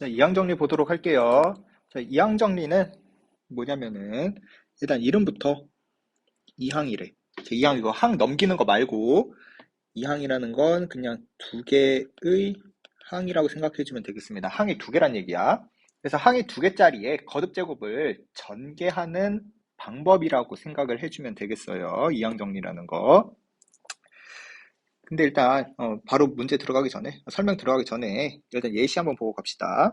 자, 이항 정리 보도록 할게요. 자, 이항 정리는 뭐냐면은 일단 이름부터 이항이래. 자, 이항 이거 항 넘기는 거 말고 이항이라는 건 그냥 두 개의 항이라고 생각해 주면 되겠습니다. 항이 두 개란 얘기야. 그래서 항이 두 개짜리에 거듭 제곱을 전개하는 방법이라고 생각을 해주면 되겠어요. 이항 정리라는 거. 근데 일단 어, 바로 문제 들어가기 전에 설명 들어가기 전에 일단 예시 한번 보고 갑시다.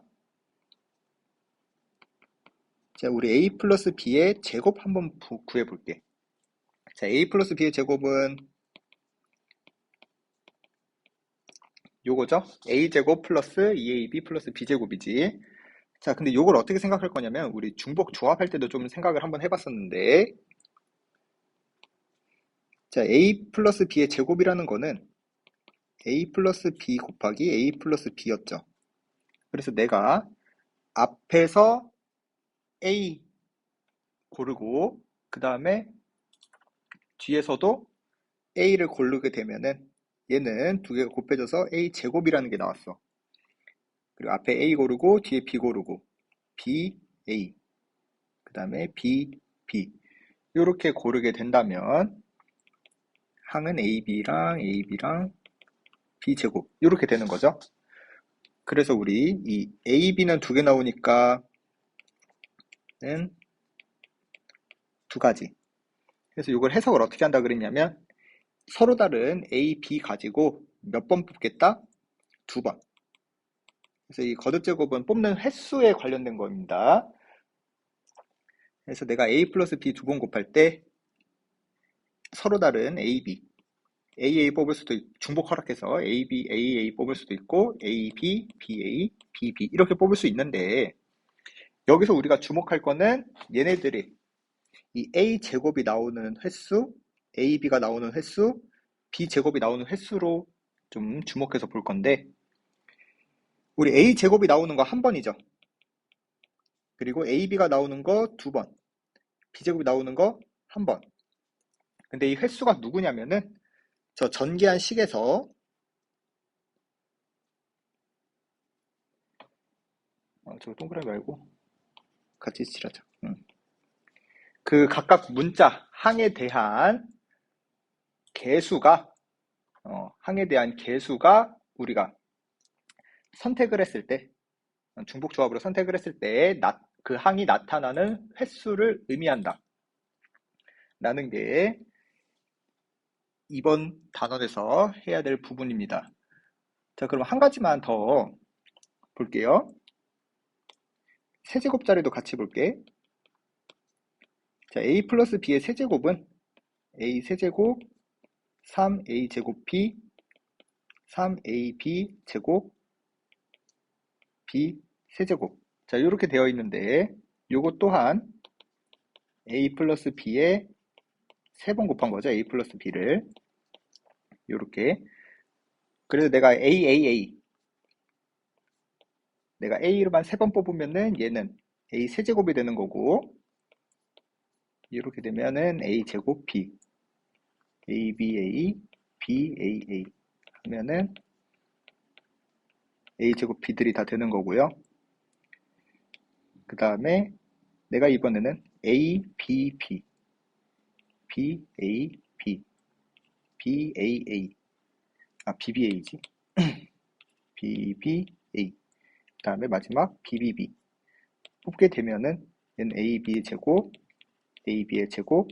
자, 우리 a 플러스 b의 제곱 한번 구해 볼게. 자, a 플러스 b의 제곱은 요거죠? a제곱 플러스 2ab 플러스 b제곱이지. 자, 근데 요걸 어떻게 생각할 거냐면 우리 중복 조합할 때도 좀 생각을 한번 해봤었는데 자, a 플러스 b의 제곱이라는 거는 a 플러스 b 곱하기 a 플러스 b였죠. 그래서 내가 앞에서 a 고르고 그 다음에 뒤에서도 a를 고르게 되면은 얘는 두 개가 곱해져서 a 제곱이라는 게 나왔어. 그리고 앞에 a 고르고 뒤에 b 고르고 b a 그 다음에 b b 이렇게 고르게 된다면 항은 ab랑 ab랑 b제곱 이렇게 되는 거죠. 그래서 우리 이 ab는 두 개 나오니까 는두 가지. 그래서 이걸 해석을 어떻게 한다 그랬냐면 서로 다른 A, B 가지고 몇 번 뽑겠다? 두 번. 그래서 이 거듭 제곱은 뽑는 횟수에 관련된 겁니다. 그래서 내가 A 플러스 B 두 번 곱할 때 서로 다른 A, B. AA 뽑을 수도 중복 허락해서 AB, AA 뽑을 수도 있고, AB, BA, BB 이렇게 뽑을 수 있는데 여기서 우리가 주목할 거는 얘네들이 이 A 제곱이 나오는 횟수, AB가 나오는 횟수, B 제곱이 나오는 횟수로 좀 주목해서 볼 건데 우리 A 제곱이 나오는 거 한 번이죠. 그리고 AB가 나오는 거 두 번, B 제곱이 나오는 거 한 번. 근데 이 횟수가 누구냐면은 저 전개한 식에서 어, 저 동그라미 말고 같이 칠하자. 응. 그 각각 문자 항에 대한 개수가 어, 항에 대한 개수가 우리가 선택을 했을 때 중복 조합으로 선택을 했을 때 그 항이 나타나는 횟수를 의미한다. 라는 게 이번 단원에서 해야 될 부분입니다. 자, 그럼 한 가지만 더 볼게요. 세제곱자리도 같이 볼게. 자, a 플러스 b의 세제곱은 a 세제곱 3a 제곱 b 3ab 제곱 b 세제곱 자 이렇게 되어 있는데 요것 또한 a 플러스 b에 세 번 곱한 거죠? A 플러스 b를. 요렇게. 그래서 내가 a a a. 내가 A로만 세 번 뽑으면은 얘는 A 세제곱이 되는 거고 이렇게 되면은 A 제곱 B. A B A B A A 하면은 A 제곱 B들이 다 되는 거고요. 그 다음에 내가 이번에는 A B B B A B B A A. 아 B B A지. B B A. 그 다음에 마지막 BBB 뽑게 되면은 얘는 AB의 제곱, AB의 제곱,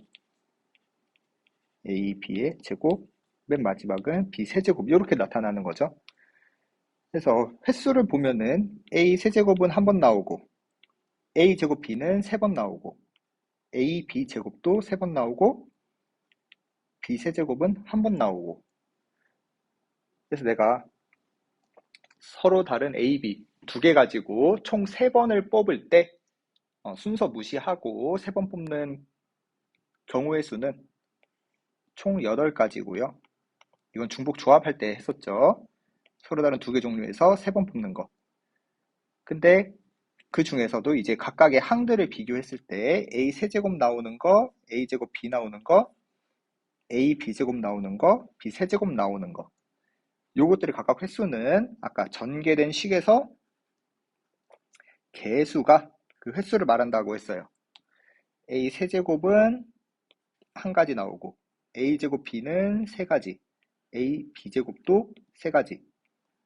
AB의 제곱, 맨 마지막은 B 세제곱. 이렇게 나타나는 거죠. 그래서 횟수를 보면은 A 세제곱은 한 번 나오고 A 제곱 B는 세 번 나오고 A, B 제곱도 세 번 나오고 B 세제곱은 한 번 나오고 그래서 내가 서로 다른 A, B 두 개 가지고 총 세 번을 뽑을 때 어, 순서 무시하고 세 번 뽑는 경우의 수는 총 8가지고요. 이건 중복 조합할 때 했었죠. 서로 다른 두 개 종류에서 세 번 뽑는 거. 근데 그 중에서도 이제 각각의 항들을 비교했을 때 A 세제곱 나오는 거, A제곱 B 나오는 거, A B제곱 나오는 거, B 세제곱 나오는 거. 요것들의 각각 횟수는 아까 전개된 식에서 개수가 그 횟수를 말한다고 했어요. a 세제곱은 한 가지 나오고 a제곱 b는 세 가지, a b제곱도 세 가지,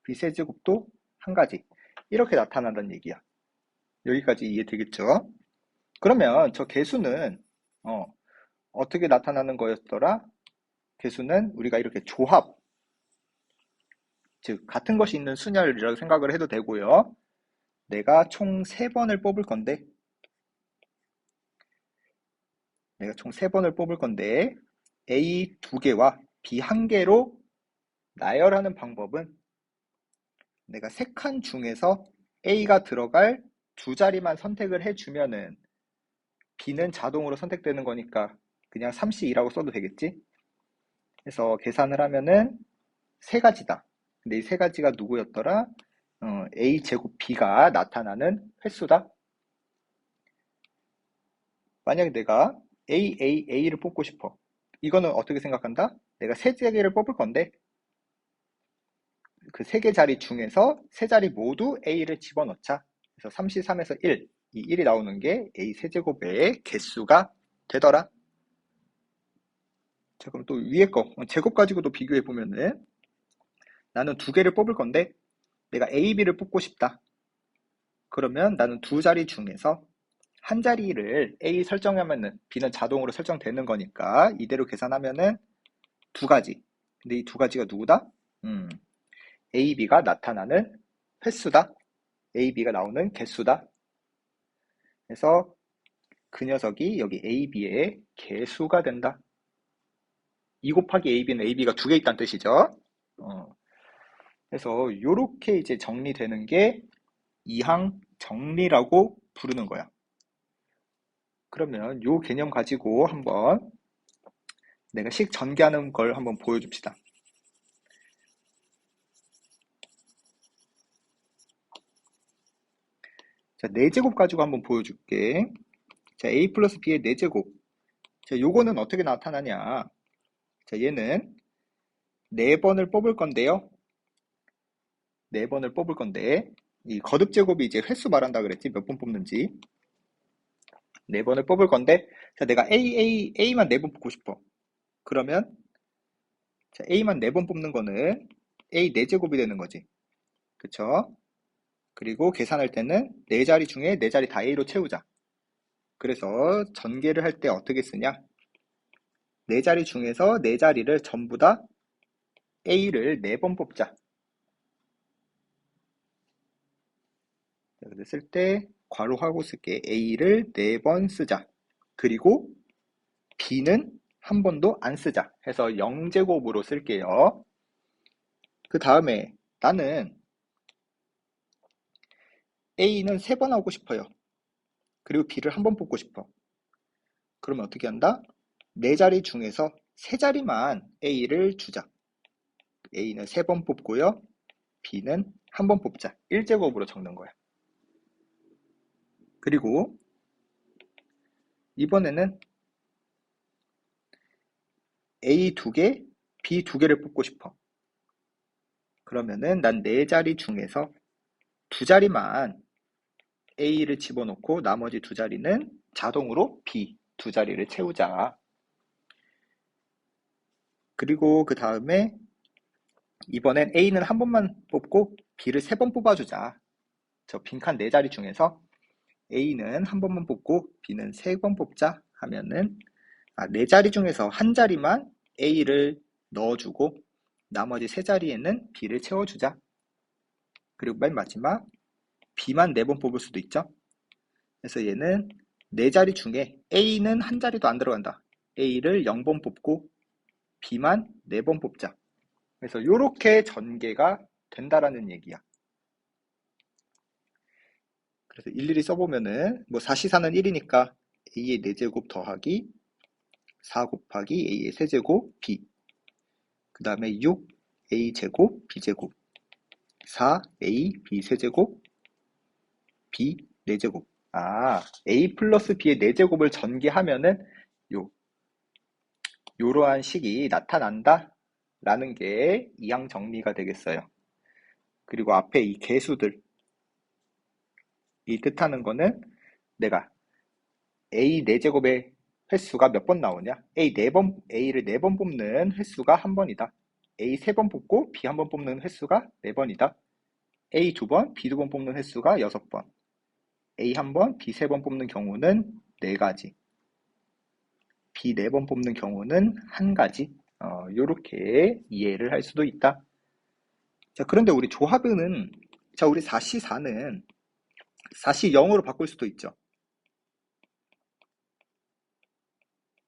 b 세제곱도 한 가지 이렇게 나타난다는 얘기야. 여기까지 이해 되겠죠? 그러면 저 개수는 어, 어떻게 나타나는 거였더라? 개수는 우리가 이렇게 조합, 즉 같은 것이 있는 순열이라고 생각을 해도 되고요. 내가 총 3번을 뽑을 건데 내가 총 3번을 뽑을 건데 A 두 개와 B 한 개로 나열하는 방법은 내가 세칸 중에서 A가 들어갈 두 자리만 선택을 해주면은 B는 자동으로 선택되는 거니까 그냥 3C2라고 써도 되겠지? 그래서 계산을 하면은 세 가지다. 근데 이 세 가지가 누구였더라? 어, A 제곱 B가 나타나는 횟수다. 만약에 내가 A, A, A를 뽑고 싶어. 이거는 어떻게 생각한다? 내가 세 개를 뽑을 건데 그 세 개 자리 중에서 세 자리 모두 A를 집어넣자. 그래서 33에서 1, 이 1이 나오는 게 A 세제곱의 개수가 되더라. 자, 그럼 또 위에 거, 제곱 가지고도 비교해 보면은 나는 두 개를 뽑을 건데 내가 A, B를 뽑고 싶다. 그러면 나는 두 자리 중에서 한 자리를 A 설정하면은 B는 자동으로 설정되는 거니까 이대로 계산하면은 두 가지. 근데 이 두 가지가 누구다? 음, A, B가 나타나는 횟수다. A, B가 나오는 개수다. 그래서 그 녀석이 여기 A, B의 개수가 된다. 2 곱하기 A, B는 A, B가 두 개 있다는 뜻이죠. 어. 그래서 이렇게 이제 정리되는 게 이항 정리라고 부르는 거야. 그러면 요 개념 가지고 한번 내가 식 전개하는 걸 한번 보여줍시다. 자, 4제곱 가지고 한번 보여줄게. 자, a 플러스 b의 4제곱. 자, 요거는 어떻게 나타나냐. 자, 얘는 4번을 뽑을 건데요. 4번을 뽑을 건데, 이 거듭 제곱이 이제 횟수 말한다 그랬지. 몇 번 뽑는지. 4번을 뽑을 건데, 자, 내가 A, A, A만 4번 뽑고 싶어. 그러면, 자, A만 4번 뽑는 거는 A 4제곱이 되는 거지. 그쵸? 그리고 계산할 때는 4자리 중에 4자리 다 A로 채우자. 그래서 전개를 할 때 어떻게 쓰냐? 4자리 중에서 4자리를 전부 다 A를 4번 뽑자. 그랬을 때 괄호하고 쓸게. A를 4번 쓰자. 그리고 B는 한 번도 안 쓰자. 해서 0제곱으로 쓸게요. 그 다음에 나는 A는 3번 하고 싶어요. 그리고 B를 한 번 뽑고 싶어. 그러면 어떻게 한다? 4자리 중에서 3자리만 A를 주자. A는 3번 뽑고요. B는 한 번 뽑자. 1제곱으로 적는 거야. 그리고 이번에는 A 두 개, B 두 개를 뽑고 싶어. 그러면은 난 네 자리 중에서 두 자리만 A를 집어넣고 나머지 두 자리는 자동으로 B 두 자리를 채우자. 그리고 그 다음에 이번엔 A는 한 번만 뽑고 B를 세 번 뽑아주자. 저 빈칸 네 자리 중에서 A는 한 번만 뽑고 B는 세 번 뽑자 하면은 아, 네 자리 중에서 한 자리만 A를 넣어주고 나머지 세 자리에는 B를 채워주자. 그리고 맨 마지막 B만 네 번 뽑을 수도 있죠. 그래서 얘는 네 자리 중에 A는 한 자리도 안 들어간다. A를 0번 뽑고 B만 네번 뽑자. 그래서 이렇게 전개가 된다라는 얘기야. 그래서 일일이 써보면은 뭐 4시사는 1이니까 A의 4제곱 더하기 4 곱하기 A의 세제곱 B 그 다음에 6 A제곱 B제곱 4 A B 세제곱 B 4제곱 아 A 플러스 B의 4제곱을 전개하면은 요 요러한 식이 나타난다 라는 게 이항 정리가 되겠어요. 그리고 앞에 이 개수들 이 뜻하는 거는 내가 A 4제곱의 횟수가 몇 번 나오냐? A 4번, A를 4번 뽑는 횟수가 한 번이다. A 3번 뽑고 B 한 번 뽑는 횟수가 4번이다. A 2번, B 2번 뽑는 횟수가 6번. A 한 번, B 세번 뽑는 경우는 4가지. 4번 뽑는 경우는 한 가지. 어, 요렇게 이해를 할 수도 있다. 자, 그런데 우리 조합은, 자, 우리 4시 4는 4시 0으로 바꿀 수도 있죠.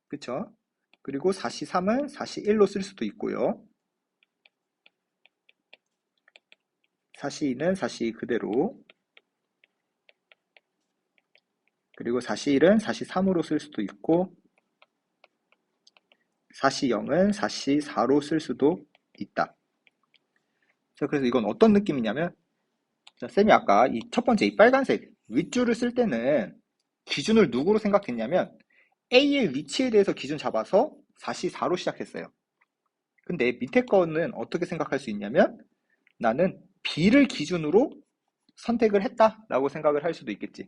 그쵸? 그리고 4시 3은 4시 1로 쓸 수도 있고요. 4시 2는 4시 그대로 그리고 4시 1은 4시 3으로 쓸 수도 있고 4시 0은 4시 4로 쓸 수도 있다. 자, 그래서 이건 어떤 느낌이냐면 자, 쌤이 아까 이 첫 번째 이 빨간색 윗줄을 쓸 때는 기준을 누구로 생각했냐면 A의 위치에 대해서 기준 잡아서 4시 4로 시작했어요. 근데 밑에 거는 어떻게 생각할 수 있냐면 나는 B를 기준으로 선택을 했다라고 생각을 할 수도 있겠지.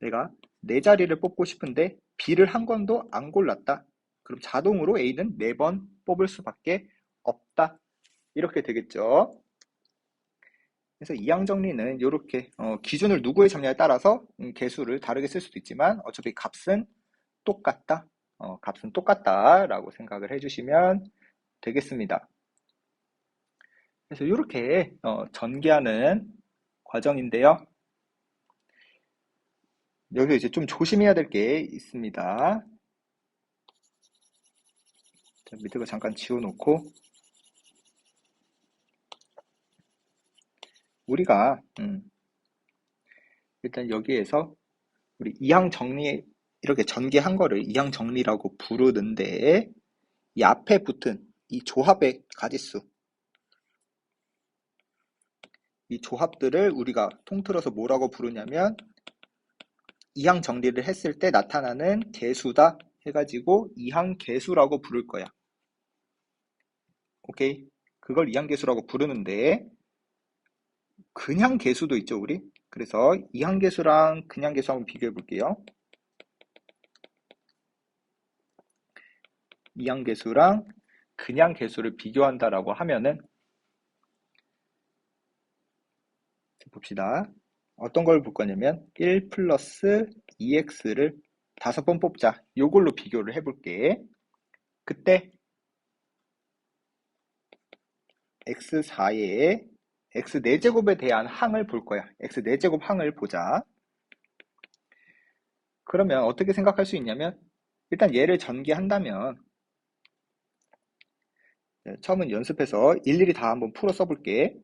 내가 네 자리를 뽑고 싶은데 B를 한 번도 안 골랐다. 그럼 자동으로 A는 네번 뽑을 수밖에 없다. 이렇게 되겠죠. 그래서 이항 정리는 이렇게 어, 기준을 누구에 잡냐에 따라서 음, 개수를 다르게 쓸 수도 있지만 어차피 값은 똑같다. 어, 값은 똑같다라고 생각을 해주시면 되겠습니다. 그래서 이렇게 어, 전개하는 과정인데요. 여기서 이제 좀 조심해야 될 게 있습니다. 자, 밑에 거 잠깐 지워놓고. 우리가 음, 일단 여기에서 우리 이항 정리 이렇게 전개한 거를 이항 정리라고 부르는데 이 앞에 붙은 이 조합의 가지수 이 조합들을 우리가 통틀어서 뭐라고 부르냐면 이항 정리를 했을 때 나타나는 개수다 해가지고 이항 개수라고 부를 거야. 오케이? 그걸 이항 개수라고 부르는데 그냥 개수도 있죠, 우리? 그래서 이항 개수랑 그냥 개수 한번 비교해 볼게요. 이항 개수랑 그냥 개수를 비교한다라고 하면은 봅시다. 어떤 걸 볼 거냐면 1 플러스 2x를 다섯 번 뽑자. 요걸로 비교를 해볼게. 그때 x4의 x 4제곱에 대한 항을 볼 거야. x 4제곱 항을 보자. 그러면 어떻게 생각할 수 있냐면 일단 얘를 전개한다면 네, 처음은 연습해서 일일이 다 한번 풀어 써볼게.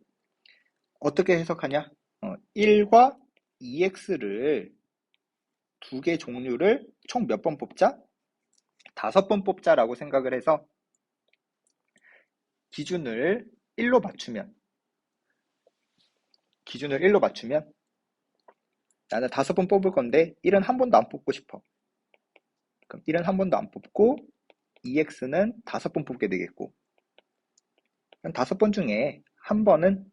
어떻게 해석하냐? 어, 1과 2x를 두 개 종류를 총 몇 번 뽑자? 다섯 번 뽑자라고 생각을 해서 기준을 1로 맞추면 기준을 1로 맞추면 나는 다섯 번 뽑을 건데 1은 한 번도 안 뽑고 싶어. 그럼 1은 한 번도 안 뽑고 2x는 다섯 번 뽑게 되겠고 다섯 번 중에 한 번은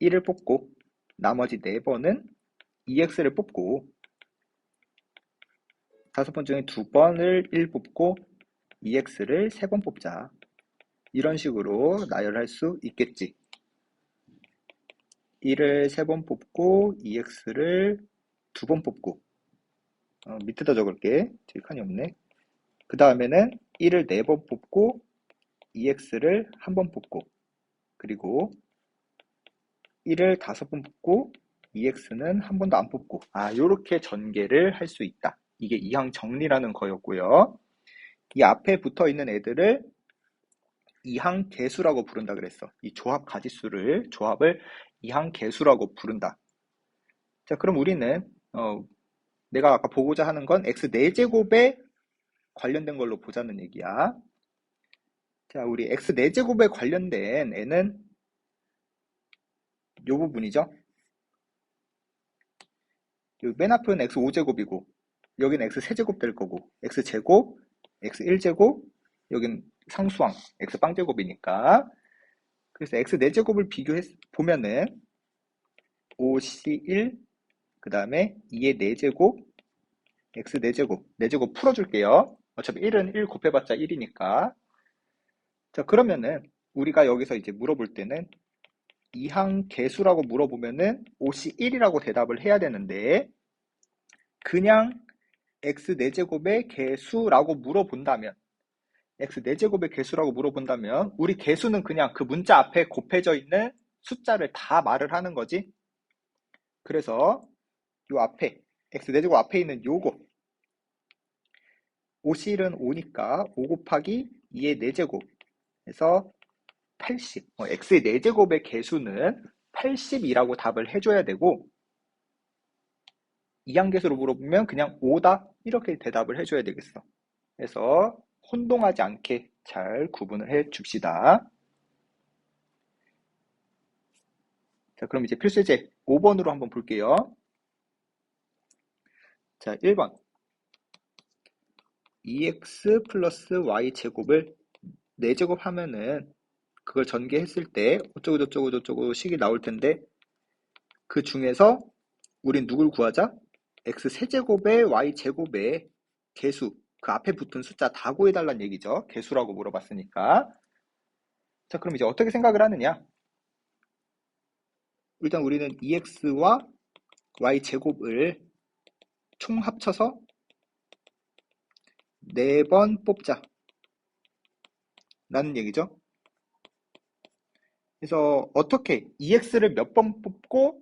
1을 뽑고 나머지 4번은 EX를 뽑고 다섯 번 중에 두 번을 1 뽑고 EX를 세 번 뽑자. 이런 식으로 나열할 수 있겠지. 1을 세 번 뽑고 EX를 두 번 뽑고 어, 밑에다 적을게. 저기 칸이 없네. 그 다음에는 1을 네 번 뽑고 EX를 한 번 뽑고 그리고 1을 다섯 번 뽑고 EX는 한 번도 안 뽑고 아 요렇게 전개를 할 수 있다. 이게 이항 정리라는 거였고요. 이 앞에 붙어 있는 애들을 이항 개수라고 부른다 그랬어. 이 조합 가지수를 조합을 이항 개수라고 부른다. 자, 그럼 우리는 어, 내가 아까 보고자 하는 건 x 4제곱에 관련된 걸로 보자는 얘기야. 자, 우리 x 4제곱에 관련된 애는 요 부분이죠. 맨 앞은 x 5제곱이고 여기는 x 3제곱 될 거고 x 제곱, x 1제곱, 여긴 상수항 x 빵제곱이니까 그래서 x 4제곱을 비교해 보면은 5C1, 그 다음에 2의 4제곱, x 4제곱, 4제곱 풀어줄게요. 어차피 1은 1 곱해봤자 1이니까. 자, 그러면은 우리가 여기서 이제 물어볼 때는 이항 개수라고 물어보면은 옷이 1이라고 대답을 해야 되는데 그냥 x 4제곱의 개수라고 물어본다면 x 4제곱의 개수라고 물어본다면 우리 개수는 그냥 그 문자 앞에 곱해져 있는 숫자를 다 말을 하는 거지. 그래서 요 앞에 x 4제곱 앞에 있는 요거 5실은 5니까 5 곱하기 2의 4제곱 해서 80 어, x의 4제곱의 개수는 80이라고 답을 해줘야 되고 이항계수로 물어보면 그냥 5다 이렇게 대답을 해줘야 되겠어. 그래서 혼동하지 않게 잘 구분을 해 줍시다. 자 그럼 이제 필수제 5번으로 한번 볼게요. 자 1번. 2x 플러스 y 제곱을 4제곱 하면은 그걸 전개했을 때 어쩌고 저쩌고 저쩌고 식이 나올 텐데 그 중에서 우린 누굴 구하자? X 세제곱의 y 제곱의 개수 그 앞에 붙은 숫자 다 구해달란 얘기죠. 개수라고 물어봤으니까. 자 그럼 이제 어떻게 생각을 하느냐? 일단 우리는 2x와 y 제곱을 총 합쳐서 4번 뽑자. 라는 얘기죠. 그래서 어떻게 2x를 몇 번 뽑고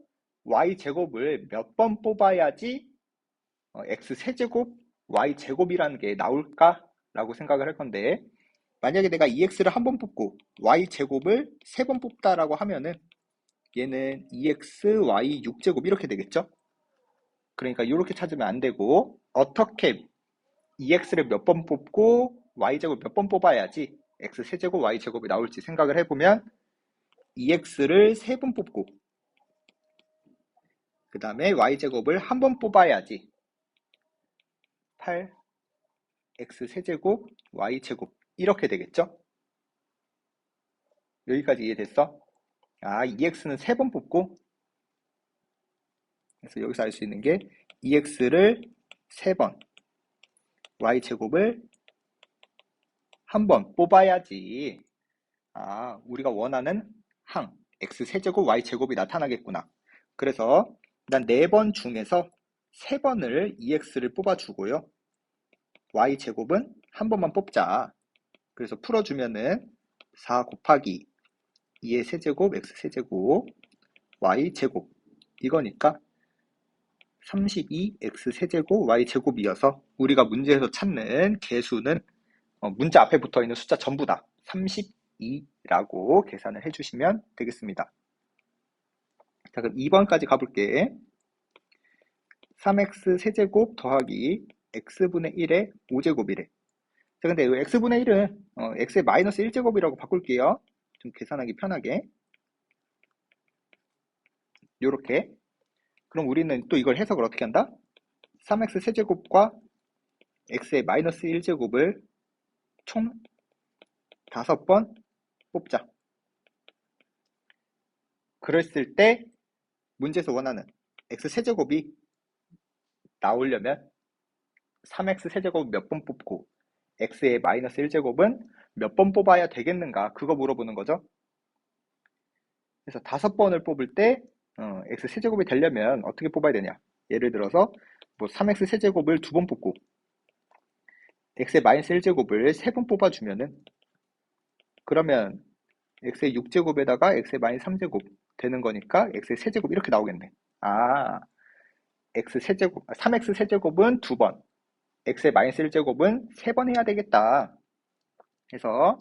y제곱을 몇 번 뽑아야지 어, x 세제곱 y제곱이라는 게 나올까? 라고 생각을 할 건데 만약에 내가 2x를 한 번 뽑고 y제곱을 세 번 뽑다라고 하면은 얘는 2x, y 6제곱 이렇게 되겠죠? 그러니까 이렇게 찾으면 안 되고 어떻게 2x를 몇 번 뽑고 y제곱 몇 번 뽑아야지 x 세제곱 y제곱이 나올지 생각을 해보면 2x를 세 번 뽑고 그 다음에 y제곱을 한 번 뽑아야지 8 x 세제곱 y제곱 이렇게 되겠죠? 여기까지 이해됐어? 아 2x는 세 번 뽑고 그래서 여기서 알 수 있는 게 2x를 세번 y제곱을 한 번 뽑아야지 아 우리가 원하는 항 x세제곱 y제곱이 나타나겠구나. 그래서 난 4번 중에서 3번을 2x를 뽑아주고요. y제곱은 한 번만 뽑자. 그래서 풀어주면은 4 곱하기 2의 세제곱 x세제곱 y제곱 이거니까 32x 세제곱 y제곱이어서 우리가 문제에서 찾는 개수는 어, 문자 앞에 붙어 있는 숫자 전부다. 2라고 계산을 해주시면 되겠습니다. 자, 그럼 2번까지 가볼게. 3x 세제곱 더하기 x분의 1의 5제곱이래. 자, 근데 x분의 1은 어, x의 마이너스 1제곱이라고 바꿀게요. 좀 계산하기 편하게. 요렇게. 그럼 우리는 또 이걸 해석을 어떻게 한다? 3x 세제곱과 x의 마이너스 1제곱을 총 5번 뽑자. 그랬을 때 문제에서 원하는 x 세제곱이 나오려면 3x 세제곱 몇 번 뽑고 x의 마이너스 1제곱은 몇 번 뽑아야 되겠는가 그거 물어보는 거죠. 그래서 다섯 번을 뽑을 때 어, x 세제곱이 되려면 어떻게 뽑아야 되냐 예를 들어서 뭐 3x 세제곱을 두 번 뽑고 x의 마이너스 1제곱을 세 번 뽑아주면은 그러면 x의 6제곱에다가 x의 마이너스 3제곱 되는 거니까 x의 세제곱 이렇게 나오겠네. 아, x 세제곱, 3x 아, 세제곱은 두 번, x의 마이너스 1제곱은 세 번 해야 되겠다. 그래서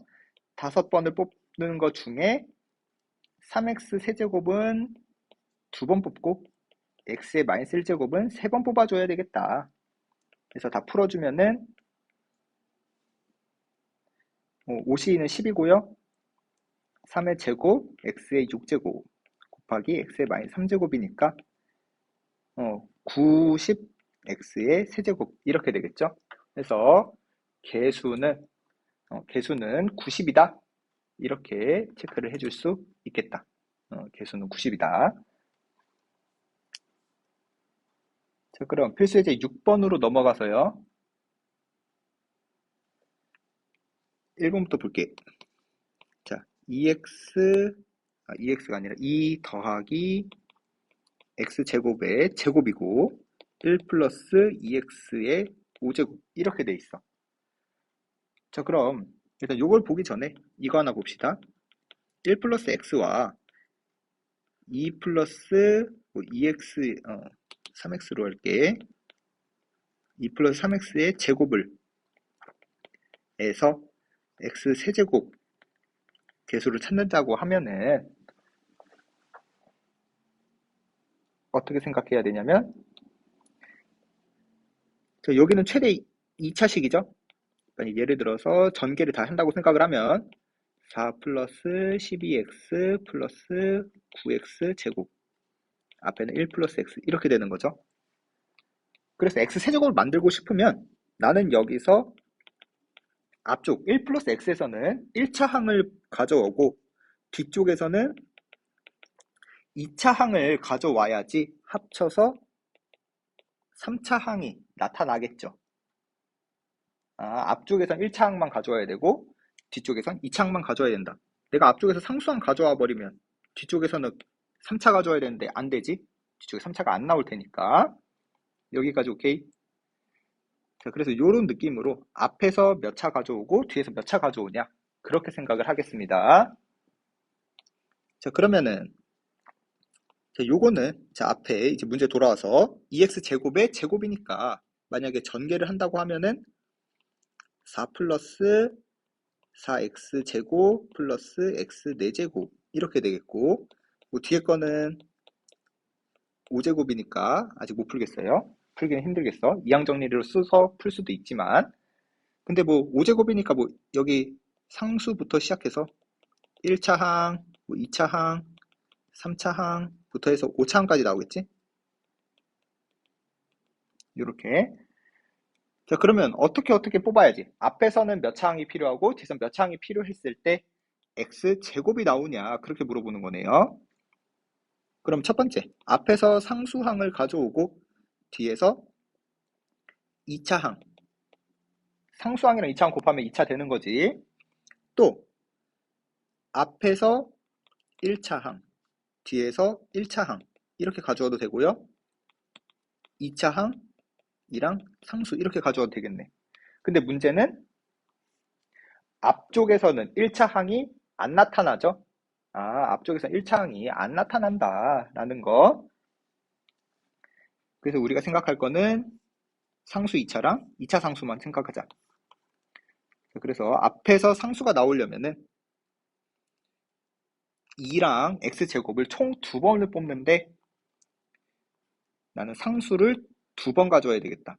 다섯 번을 뽑는 것 중에 3x 세제곱은 두 번 뽑고 x의 마이너스 1제곱은 세 번 뽑아줘야 되겠다. 그래서 다 풀어주면은 5C는 10이고요. 3의 제곱, x의 6제곱 곱하기 x의 마이너스 3제곱이니까 어, 90x의 세제곱 이렇게 되겠죠. 그래서 개수는 어, 개수는 90이다. 이렇게 체크를 해줄 수 있겠다. 어, 개수는 90이다. 자, 그럼 필수 예제 6번으로 넘어가서요. 1번부터 볼게. 자, 2x, 아, 2x가 아니라 2 더하기 x제곱의 제곱이고 1 플러스 2x의 5제곱 이렇게 돼 있어. 자, 그럼 일단 요걸 보기 전에 이거 하나 봅시다. 1 플러스 x와 2 플러스 2x, 어, 3x로 할게. 2 플러스 3x의 제곱을 해서 x 세제곱 개수를 찾는다고 하면은 어떻게 생각해야 되냐면 저 여기는 최대 2차식이죠. 그러니까 예를 들어서 전개를 다 한다고 생각을 하면 4 플러스 12x 플러스 9x 제곱 앞에는 1 플러스 x 이렇게 되는 거죠. 그래서 x 세제곱을 만들고 싶으면 나는 여기서 앞쪽 1 플러스 x에서는 1차 항을 가져오고 뒤쪽에서는 2차 항을 가져와야지 합쳐서 3차 항이 나타나겠죠. 아, 앞쪽에선 1차 항만 가져와야 되고 뒤쪽에선 2차 항만 가져와야 된다. 내가 앞쪽에서 상수항 가져와 버리면 뒤쪽에서는 3차 가져와야 되는데 안 되지. 뒤쪽에 3차가 안 나올 테니까 여기까지 오케이. 자, 그래서 이런 느낌으로 앞에서 몇 차 가져오고 뒤에서 몇 차 가져오냐 그렇게 생각을 하겠습니다. 자 그러면은 자 요거는 자 앞에 이제 문제 돌아와서 2x 제곱의 제곱이니까 만약에 전개를 한다고 하면은 4 플러스 4x 제곱 플러스 x 4제곱 이렇게 되겠고 뭐 뒤에 거는 5제곱이니까 아직 못 풀겠어요. 풀기는 힘들겠어. 이항 정리로 써서 풀 수도 있지만 근데 뭐 5제곱이니까 뭐 여기 상수부터 시작해서 1차 항, 뭐 2차 항, 3차 항 부터 해서 5차 항까지 나오겠지? 이렇게. 자 그러면 어떻게 어떻게 뽑아야지? 앞에서는 몇차 항이 필요하고 뒤에서 몇차 항이 필요했을 때 x 제곱이 나오냐? 그렇게 물어보는 거네요. 그럼 첫 번째 앞에서 상수항을 가져오고 뒤에서 2차항. 상수항이랑 2차항 곱하면 2차 되는 거지. 또 앞에서 1차항 뒤에서 1차 항 이렇게 가져와도 되고요. 2차 항이랑 상수 이렇게 가져와도 되겠네. 근데 문제는 앞쪽에서는 1차 항이 안 나타나죠? 아 앞쪽에서 1차 항이 안 나타난다 라는 거. 그래서 우리가 생각할 거는 상수 2차랑 2차 상수만 생각하자. 그래서 앞에서 상수가 나오려면은 2랑 x제곱을 총 두 번을 뽑는데 나는 상수를 두 번 가져와야 되겠다.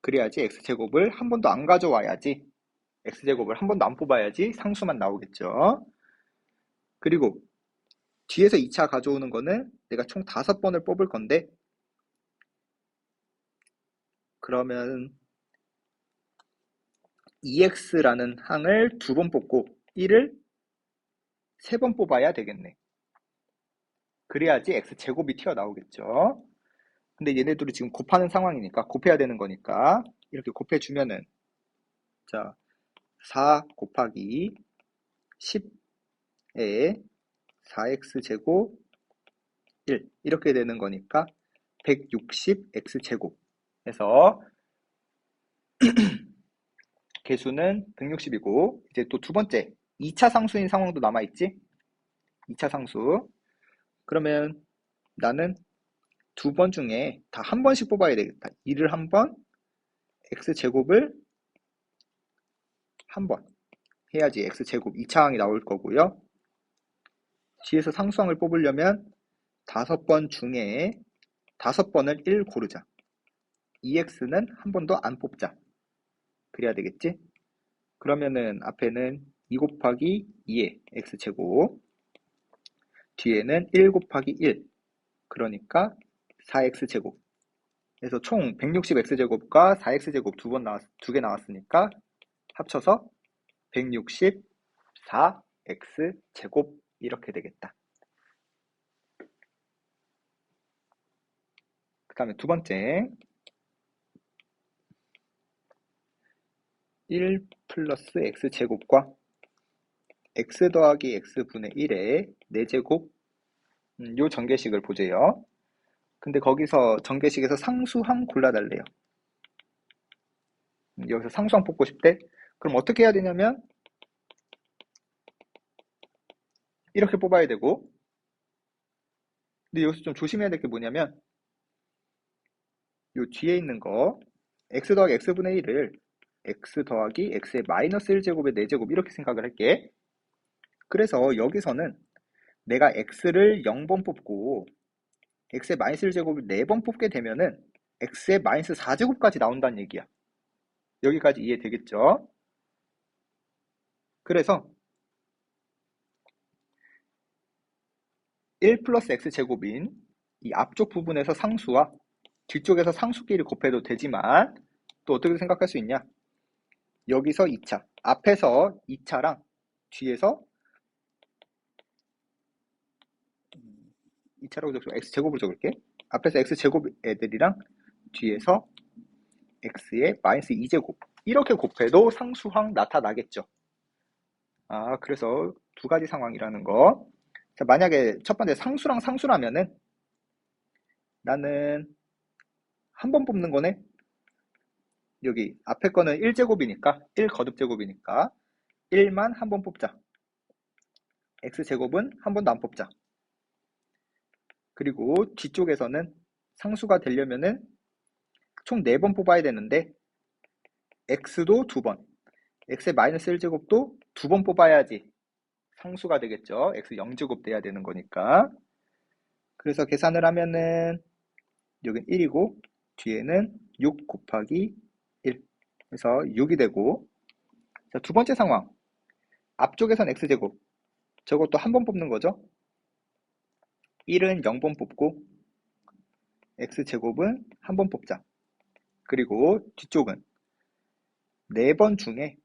그래야지 x제곱을 한 번도 안 가져와야지 x제곱을 한 번도 안 뽑아야지 상수만 나오겠죠. 그리고 뒤에서 2차 가져오는 거는 내가 총 다섯 번을 뽑을 건데 그러면 2x라는 항을 두 번 뽑고 1을 세 번 뽑아야 되겠네. 그래야지 x제곱이 튀어나오겠죠. 근데 얘네들이 지금 곱하는 상황이니까 곱해야 되는 거니까 이렇게 곱해주면은 자 4 곱하기 10에 4x제곱 1 이렇게 되는 거니까 160x제곱 해서 개수는 160이고 이제 또 두 번째 2차 상수인 상황도 남아있지 2차 상수 그러면 나는 두 번 중에 다 한 번씩 뽑아야 되겠다 2를 한 번 x제곱을 한 번 해야지 x제곱 2차 항이 나올 거고요 뒤에서 상수항을 뽑으려면 다섯 번 중에 다섯 번을 1 고르자. EX는 한 번도 안 뽑자. 그래야 되겠지? 그러면은 앞에는 2 곱하기 2의 x제곱. 뒤에는 1 곱하기 1 그러니까 4x제곱. 그래서 총 160x제곱과 4x제곱 두 번 나왔, 두 개 나왔으니까 합쳐서 164x제곱 이렇게 되겠다. 다음에 두 번째. 1 플러스 x제곱과 x 더하기 x분의 1의 4제곱 음, 요 전개식을 보재요. 근데 거기서 전개식에서 상수항 골라달래요. 음, 여기서 상수항 뽑고 싶대? 그럼 어떻게 해야 되냐면 이렇게 뽑아야 되고 근데 여기서 좀 조심해야 될 게 뭐냐면 요 뒤에 있는 거 x 더하기 x분의 1을 x 더하기 x의 마이너스 1제곱의 4제곱 이렇게 생각을 할게. 그래서 여기서는 내가 x를 0번 뽑고 x의 마이너스 1제곱을 4번 뽑게 되면은 x의 마이너스 4제곱까지 나온다는 얘기야. 여기까지 이해되겠죠? 그래서 1 플러스 x제곱인 이 앞쪽 부분에서 상수와 뒤쪽에서 상수끼리 곱해도 되지만 또 어떻게 생각할 수 있냐? 여기서 2차, 앞에서 2차랑 뒤에서 2차라고 적죠. x제곱을 적을게. 앞에서 x제곱 애들이랑 뒤에서 x의 마이너스 2제곱 이렇게 곱해도 상수항 나타나겠죠. 아 그래서 두 가지 상황이라는 거. 자, 만약에 첫 번째 상수랑 상수라면은 나는 한 번 뽑는 거네. 여기 앞에 거는 1제곱이니까 1 거듭제곱이니까 1만 한 번 뽑자. x제곱은 한 번도 안 뽑자. 그리고 뒤쪽에서는 상수가 되려면은 총 4번 뽑아야 되는데 x도 2번, x의 마이너스 1제곱도 2번 뽑아야지 상수가 되겠죠. x 0제곱 돼야 되는 거니까. 그래서 계산을 하면은 여긴 1이고 뒤에는 6 곱하기 1 그래서 6이 되고 자, 두 번째 상황 앞쪽에선 x제곱 저것도 한 번 뽑는 거죠. 1은 0번 뽑고 x제곱은 한 번 뽑자. 그리고 뒤쪽은 4번 중에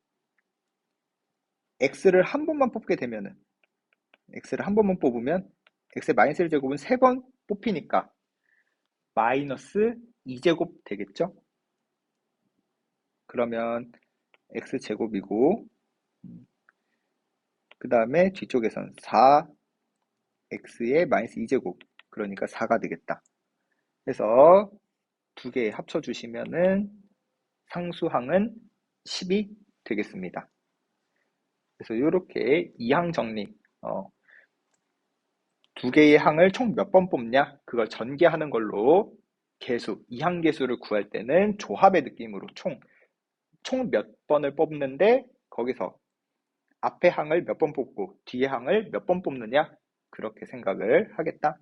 x를 한 번만 뽑게 되면은 x를 한 번만 뽑으면 x의 마이너스 1제곱은 3번 뽑히니까 마이너스 2제곱 되겠죠? 그러면 x제곱이고 그 다음에 뒤쪽에선 4x의 마이너스 2제곱 그러니까 4가 되겠다. 그래서 두 개 합쳐주시면은 상수항은 10이 되겠습니다. 그래서 이렇게 이항 정리 어, 두 개의 항을 총 몇 번 뽑냐 그걸 전개하는 걸로 개수, 이항 개수를 구할 때는 조합의 느낌으로 총 총 몇 번을 뽑는데 거기서 앞에 항을 몇 번 뽑고 뒤에 항을 몇 번 뽑느냐 그렇게 생각을 하겠다.